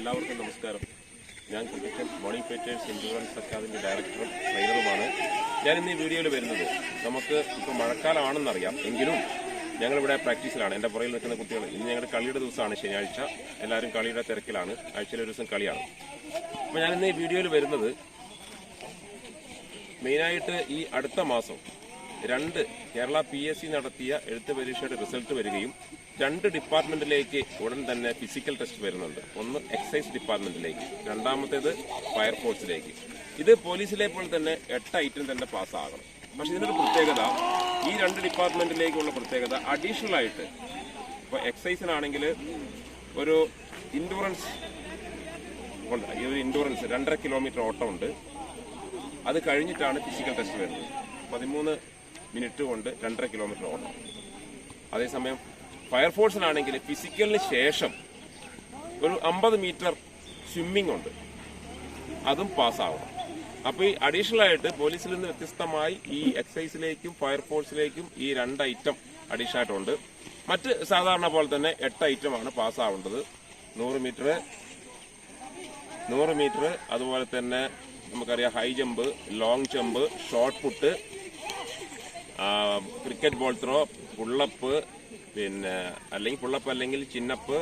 എല്ലാവർക്കും നമസ്കാരം. ഞാൻ cricket morning patters insurance academy ഡയറക്ടറും ട്രെയിനറുമാണ്. ഞാൻ ഇന്ന് ഈ വീഡിയോയിൽ വരുന്നത് നമുക്ക് ഇപ്പോൾ മഴക്കാലമാണെന്നറിയാം. എങ്കിലും ഞങ്ങളിവിടെ പ്രാക്ടീസിലാണ്. എന്റെ പുറകിൽ നിൽക്കുന്ന കുട്ടികൾ ഇന്ന് ഞങ്ങളുടെ കളിയുടെ ദിവസമാണ് ശനിയാഴ്ച. എല്ലാവരും കളിയുടെ തിരക്കിലാണ്. ആഴ്ചയിൽ ഒരു ദിവസം കളിയാണ്. അപ്പോൾ ഞാൻ ഇന്ന് ഈ വീഡിയോയിൽ വരുന്നത് മെയിനായിട്ട് ഈ അടുത്ത മാസം രണ്ട് കേരള പി എസ് സി നടത്തിയ എഴുത്ത് പരീക്ഷയുടെ റിസൾട്ട് വരികയും രണ്ട് ഡിപ്പാർട്ട്മെന്റിലേക്ക് ഉടൻ തന്നെ ഫിസിക്കൽ ടെസ്റ്റ് വരുന്നുണ്ട്. ഒന്ന് എക്സൈസ് ഡിപ്പാർട്ട്മെന്റിലേക്ക് രണ്ടാമത്തേത് ഫയർഫോഴ്സിലേക്ക്. ഇത് പോലീസിലെ പോലെ തന്നെ എട്ട് ഐറ്റം തന്നെ പാസ്സാകണം. പക്ഷെ ഇതിനൊരു പ്രത്യേകത ഈ രണ്ട് ഡിപ്പാർട്ട്മെന്റിലേക്കുള്ള പ്രത്യേകത അഡീഷണൽ ആയിട്ട് ഇപ്പോൾ എക്സൈസിനാണെങ്കിൽ ഒരു ഇൻഡുറൻസ് ഉണ്ട്. ഈ ഒരു ഇൻഡുറൻസ് രണ്ടര കിലോമീറ്റർ ഓട്ടമുണ്ട് അത് കഴിഞ്ഞിട്ടാണ് ഫിസിക്കൽ ടെസ്റ്റ് വരുന്നത്. പതിമൂന്ന് മിനിറ്റ് കൊണ്ട് രണ്ടര കിലോമീറ്റർ ഓടണം. അതേസമയം ഫയർഫോഴ്സിനാണെങ്കിൽ ഫിസിക്കലിന് ശേഷം ഒരു അമ്പത് മീറ്റർ സ്വിമ്മിംഗ് ഉണ്ട്. അതും പാസ്സാവണം അപ്പോൾ ഈ അഡീഷണൽ ആയിട്ട് പോലീസിൽ നിന്ന് വ്യത്യസ്തമായി ഈ എക്സൈസിലേക്കും ഫയർഫോഴ്സിലേക്കും ഈ രണ്ട് ഐറ്റം അഡീഷണൽ ആയിട്ടുണ്ട്. മറ്റ് സാധാരണ പോലെ തന്നെ എട്ട് ഐറ്റമാണ് പാസ്സാവേണ്ടത് നൂറ് മീറ്റർ നൂറ് മീറ്റർ അതുപോലെ തന്നെ നമുക്കറിയാം high jump long jump shot put cricket ball throw pull up പിന്നെ അല്ലെങ്കിൽ പുള്ളപ്പ് അല്ലെങ്കിൽ ചിന്നപ്പ്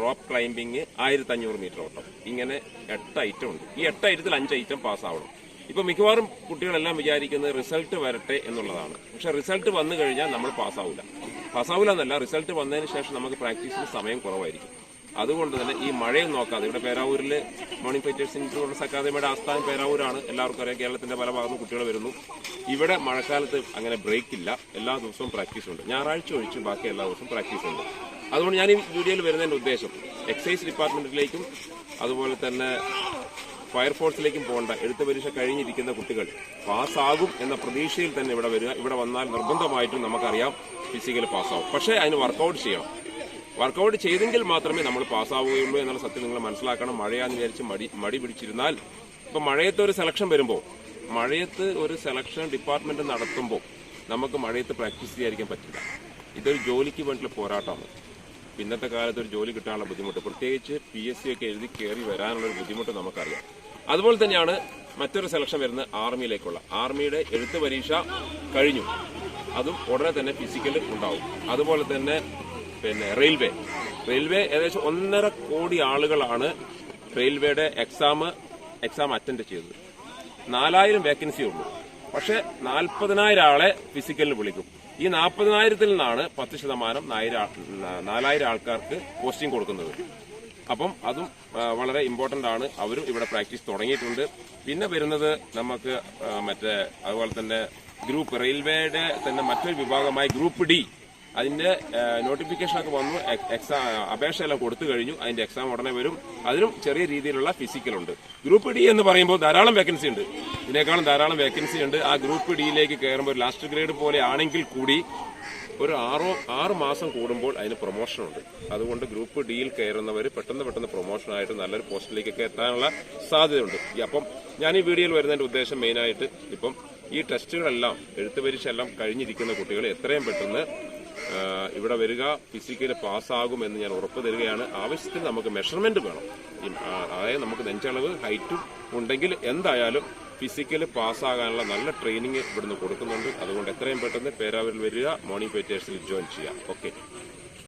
റോപ്പ് ക്ലൈംബിങ് ആയിരത്തി അഞ്ഞൂറ് മീറ്റർ ഓട്ടം. ഇങ്ങനെ എട്ട് ഐറ്റം ഉണ്ട്. ഈ എട്ട് ഐറ്റത്തിൽ അഞ്ച് ഐറ്റം പാസ്സാവണം ഇപ്പൊ മിക്കവാറും കുട്ടികളെല്ലാം വിചാരിക്കുന്നത് റിസൾട്ട് വരട്ടെ എന്നുള്ളതാണ്. പക്ഷെ റിസൾട്ട് വന്നു കഴിഞ്ഞാൽ നമ്മൾ പാസ്സാവില്ല പാസ്സാവില്ല എന്നല്ല റിസൾട്ട് വന്നതിന് ശേഷം നമുക്ക് പ്രാക്ടീസിന് സമയം കുറവായിരിക്കും. അതുകൊണ്ട് തന്നെ ഈ മഴയും നോക്കാതെ ഇവിടെ പേരാവൂരിൽ മോർണിംഗ് ഫൈറ്റേഴ്സ് ഇൻഷുറൻസ് അക്കാദമിയുടെ ആസ്ഥാനം പേരാവൂരാണ്. എല്ലാവർക്കും അറിയാം കേരളത്തിന്റെ പല ഭാഗത്തും കുട്ടികൾ വരുന്നു. ഇവിടെ മഴക്കാലത്ത് അങ്ങനെ ബ്രേക്ക് ഇല്ല. എല്ലാ ദിവസവും പ്രാക്ടീസ് ഉണ്ട്. ഞായറാഴ്ച ഒഴിച്ച് ബാക്കി എല്ലാ ദിവസവും പ്രാക്ടീസ് ഉണ്ട്. അതുകൊണ്ട് ഞാൻ ഈ വീഡിയോയിൽ വരുന്നതിന്റെ ഉദ്ദേശം എക്സൈസ് ഡിപ്പാർട്ട്മെന്റിലേക്കും അതുപോലെ തന്നെ ഫയർഫോഴ്സിലേക്കും പോകേണ്ട എഴുത്ത് പരീക്ഷ കഴിഞ്ഞിരിക്കുന്ന കുട്ടികൾ പാസ്സാകും എന്ന പ്രതീക്ഷയിൽ തന്നെ ഇവിടെ വരിക. ഇവിടെ വന്നാൽ നിർബന്ധമായിട്ടും നമുക്കറിയാം ഫിസിക്കൽ പാസ്സാവും പക്ഷേ അതിന് വർക്കൗട്ട് ചെയ്യണം. വർക്കൗട്ട് ചെയ്തെങ്കിൽ മാത്രമേ നമ്മൾ പാസ്സാവുകയുള്ളൂ എന്നുള്ള സത്യം നിങ്ങൾ മനസ്സിലാക്കണം. മഴയാന്ന് വിചാരിച്ച് മടി മടി പിടിച്ചിരുന്നാൽ ഇപ്പൊ മഴയത്ത് ഒരു സെലക്ഷൻ വരുമ്പോൾ മഴയത്ത് ഒരു സെലക്ഷൻ ഡിപ്പാർട്ട്മെന്റ് നടത്തുമ്പോൾ നമുക്ക് മഴയത്ത് പ്രാക്ടീസ് ചെയ്യാതിരിക്കാൻ പറ്റില്ല. ഇതൊരു ജോലിക്ക് വേണ്ടിയുള്ള പോരാട്ടമാണ്. ഇന്നത്തെ കാലത്ത് ഒരു ജോലി കിട്ടാനുള്ള ബുദ്ധിമുട്ട്. പ്രത്യേകിച്ച് പി എസ് സി ഒക്കെ എഴുതി കയറി വരാനുള്ള ഒരു ബുദ്ധിമുട്ട് നമുക്കറിയാം. അതുപോലെ തന്നെയാണ് മറ്റൊരു സെലക്ഷൻ വരുന്നത് ആർമിയിലേക്കുള്ള. ആർമിയുടെ എഴുത്ത് പരീക്ഷ കഴിഞ്ഞു. അതും ഉടനെ തന്നെ ഫിസിക്കൽ ഉണ്ടാവും. അതുപോലെ തന്നെ പിന്നെ റെയിൽവേ. റെയിൽവേ ഏകദേശം ഒന്നര കോടി ആളുകളാണ് റെയിൽവേയുടെ എക്സാം എക്സാം അറ്റൻഡ് ചെയ്തത് നാലായിരം വേക്കൻസി ഉള്ളൂ. പക്ഷെ നാൽപ്പതിനായിരം ആളെ ഫിസിക്കലിന് വിളിക്കും. ഈ നാൽപ്പതിനായിരത്തിൽ നിന്നാണ് പത്ത് ശതമാനം നാലായിരം ആൾക്കാർക്ക് പോസ്റ്റിംഗ് കൊടുക്കുന്നത്. അപ്പം അതും വളരെ ഇമ്പോർട്ടന്റ് ആണ്. അവരും ഇവിടെ പ്രാക്ടീസ് തുടങ്ങിയിട്ടുണ്ട്. പിന്നെ വരുന്നത് നമുക്ക് മറ്റേ അതുപോലെ തന്നെ ഗ്രൂപ്പ് റെയിൽവേയുടെ തന്നെ മറ്റൊരു വിഭാഗമായി ഗ്രൂപ്പ് ഡി അതിന്റെ നോട്ടിഫിക്കേഷൻ ഒക്കെ വന്നു. എക്സാം അപേക്ഷയെല്ലാം കൊടുത്തു കഴിഞ്ഞു. അതിന്റെ എക്സാം ഉടനെ വരും. അതിനും ചെറിയ രീതിയിലുള്ള ഫിസിക്കൽ ഉണ്ട്. ഗ്രൂപ്പ് ഡി എന്ന് പറയുമ്പോൾ ധാരാളം വേക്കൻസി ഉണ്ട്. ഇതിനേക്കാളും ധാരാളം വേക്കൻസി ഉണ്ട്. ആ ഗ്രൂപ്പ് ഡിയിലേക്ക് കയറുമ്പോൾ ലാസ്റ്റ് ഗ്രേഡ് പോലെ ആണെങ്കിൽ കൂടി ഒരു ആറോ ആറ് മാസം കൂടുമ്പോൾ അതിന് പ്രൊമോഷൻ ഉണ്ട്. അതുകൊണ്ട് ഗ്രൂപ്പ് ഡിയിൽ കയറുന്നവർ പെട്ടെന്ന് പെട്ടെന്ന് പ്രൊമോഷൻ ആയിട്ട് നല്ലൊരു പോസ്റ്റിലേക്കൊക്കെ എത്താനുള്ള സാധ്യതയുണ്ട്. അപ്പം ഞാൻ ഈ വീഡിയോയിൽ വരുന്നതിന്റെ ഉദ്ദേശം മെയിനായിട്ട് ഇപ്പം ഈ ടെസ്റ്റുകളെല്ലാം എഴുത്തു പരീക്ഷ എല്ലാം കഴിഞ്ഞിരിക്കുന്ന കുട്ടികൾ എത്രയും പെട്ടെന്ന് ഇവിടെ വരിക ഫിസിക്കൽ പാസ്സാകുമെന്ന് ഞാൻ ഉറപ്പ് തരികയാണ്. ആവശ്യത്തിന് നമുക്ക് മെഷർമെന്റ് വേണം. അതായത് നമുക്ക് നെഞ്ചളവ് ഹൈറ്റും ഉണ്ടെങ്കിൽ എന്തായാലും ഫിസിക്കൽ പാസ്സാകാനുള്ള നല്ല ട്രെയിനിങ് ഇവിടുന്ന് കൊടുക്കുന്നുണ്ട്. അതുകൊണ്ട് എത്രയും പെട്ടെന്ന് പേരാവരിൽ വരിക മോർണിംഗ് പേറ്റേഴ്സിൽ ജോയിൻ ചെയ്യാം ഓക്കെ